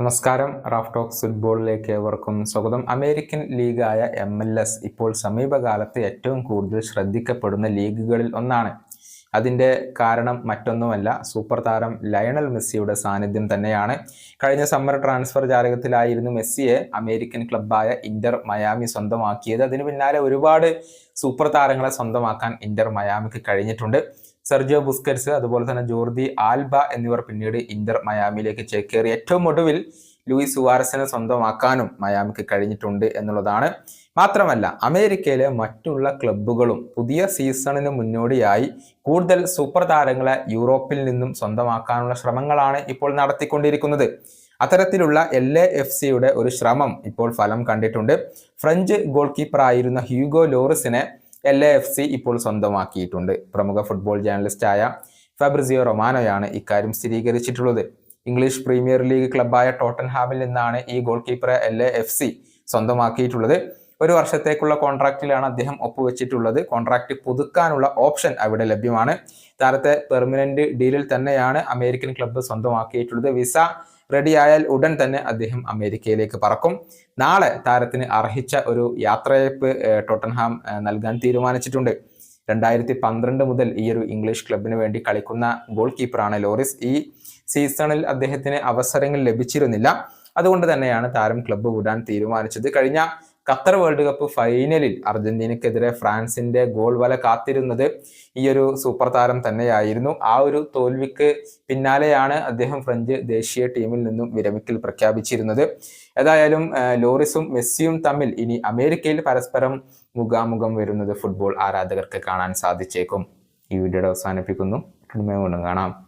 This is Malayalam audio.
നമസ്കാരം. റാഫ് ടോക്സ് ഫുട്ബോളിലേക്ക് ഏവർക്കും സ്വാഗതം. അമേരിക്കൻ ലീഗായ എം എൽ എസ് ഇപ്പോൾ സമീപകാലത്ത് ഏറ്റവും കൂടുതൽ ശ്രദ്ധിക്കപ്പെടുന്ന ലീഗുകളിൽ ഒന്നാണ്. അതിന്റെ കാരണം മറ്റൊന്നുമല്ല സൂപ്പർ താരം ലയണൽ മെസ്സിയുടെ സാന്നിധ്യം തന്നെയാണ്. കഴിഞ്ഞ സമ്മർ ട്രാൻസ്ഫർ ജാലകത്തിലായിരുന്നു മെസ്സിയെ അമേരിക്കൻ ക്ലബ്ബായ ഇന്റർ മയാമി സ്വന്തമാക്കിയത്. അതിന് പിന്നാലെ ഒരുപാട് സൂപ്പർ താരങ്ങളെ സ്വന്തമാക്കാൻ ഇന്റർ മയാമിക്ക് കഴിഞ്ഞിട്ടുണ്ട്. സെർജിയോ ബുസ്കറ്റ്സ് അതുപോലെ തന്നെ ജോർദി ആൽബ എന്നിവർ പിന്നീട് ഇന്റർ മയാമിയിലേക്ക് ചേക്കേറി. ഏറ്റവും ഒടുവിൽ ലൂയിസ് സുവാരസിനെ സ്വന്തമാക്കാനും മയാമിക്ക് കഴിഞ്ഞിട്ടുണ്ട് എന്നുള്ളതാണ്. മാത്രമല്ല അമേരിക്കയിലെ മറ്റുള്ള ക്ലബ്ബുകളും പുതിയ സീസണിന് മുന്നോടിയായി കൂടുതൽ സൂപ്പർ താരങ്ങളെ യൂറോപ്പിൽ നിന്നും സ്വന്തമാക്കാനുള്ള ശ്രമങ്ങളാണ് ഇപ്പോൾ നടത്തിക്കൊണ്ടിരിക്കുന്നത്. അത്തരത്തിലുള്ള എൽ എ എഫ് സിയുടെ ഒരു ശ്രമം ഇപ്പോൾ ഫലം കണ്ടിട്ടുണ്ട്. ഫ്രഞ്ച് ഗോൾ കീപ്പർ ആയിരുന്ന ഹ്യൂഗോ ലോറിസിനെ എൽ എ എഫ് സി ഇപ്പോൾ സ്വന്തമാക്കിയിട്ടുണ്ട്. പ്രമുഖ ഫുട്ബോൾ ജേർണലിസ്റ്റായ ഫെബ്രിസിയോ റൊമാനോയാണ് ഇക്കാര്യം സ്ഥിരീകരിച്ചിട്ടുള്ളത്. ഇംഗ്ലീഷ് പ്രീമിയർ ലീഗ് ക്ലബായ ടോട്ടൻഹാമിൽ നിന്നാണ് ഈ ഗോൾ കീപ്പറെ എൽ എഫ് സി സ്വന്തമാക്കിയിട്ടുള്ളത്. ഒരു വർഷത്തേക്കുള്ള കോൺട്രാക്റ്റിലാണ് അദ്ദേഹം ഒപ്പുവെച്ചിട്ടുള്ളത്. കോൺട്രാക്റ്റ് പുതുക്കാനുള്ള ഓപ്ഷൻ അവിടെ ലഭ്യമാണ്. താരത്തെ പെർമനന്റ് ഡീലിൽ തന്നെയാണ് അമേരിക്കൻ ക്ലബ്ബ് സ്വന്തമാക്കിയിട്ടുള്ളത്. വിസ റെഡിയായാൽ ഉടൻ തന്നെ അദ്ദേഹം അമേരിക്കയിലേക്ക് പറക്കും. നാളെ താരത്തിന് അർഹിച്ച ഒരു യാത്രയപ്പ് ടോട്ടൻഹാം നൽകാൻ തീരുമാനിച്ചിട്ടുണ്ട്. രണ്ടായിരത്തി പന്ത്രണ്ട് മുതൽ ഈ ഒരു ഇംഗ്ലീഷ് ക്ലബിന് വേണ്ടി കളിക്കുന്ന ഗോൾ കീപ്പറാണ് ലോറിസ്. ഈ സീസണിൽ അദ്ദേഹത്തിന് അവസരങ്ങൾ ലഭിച്ചിരുന്നില്ല. അതുകൊണ്ട് തന്നെയാണ് താരം ക്ലബ്ബ് വിടാൻ തീരുമാനിച്ചത്. കഴിഞ്ഞ ഖത്തർ വേൾഡ് കപ്പ് ഫൈനലിൽ അർജന്റീനക്കെതിരെ ഫ്രാൻസിന്റെ ഗോൾ വല കാത്തിരുന്നത് ഈ ഒരു സൂപ്പർ താരം തന്നെയായിരുന്നു. ആ ഒരു തോൽവിക്ക് പിന്നാലെയാണ് അദ്ദേഹം ഫ്രഞ്ച് ദേശീയ ടീമിൽ നിന്നും വിരമിക്കൽ പ്രഖ്യാപിച്ചിരുന്നത്. ഏതായാലും ലോറിസും മെസ്സിയും തമ്മിൽ ഇനി അമേരിക്കയിൽ പരസ്പരം മുഖാമുഖം വരുന്നത് ഫുട്ബോൾ ആരാധകർക്ക് കാണാൻ സാധിച്ചേക്കും. ഈ വീഡിയോയുടെ അവസാനിപ്പിക്കുന്നു. കാണാം.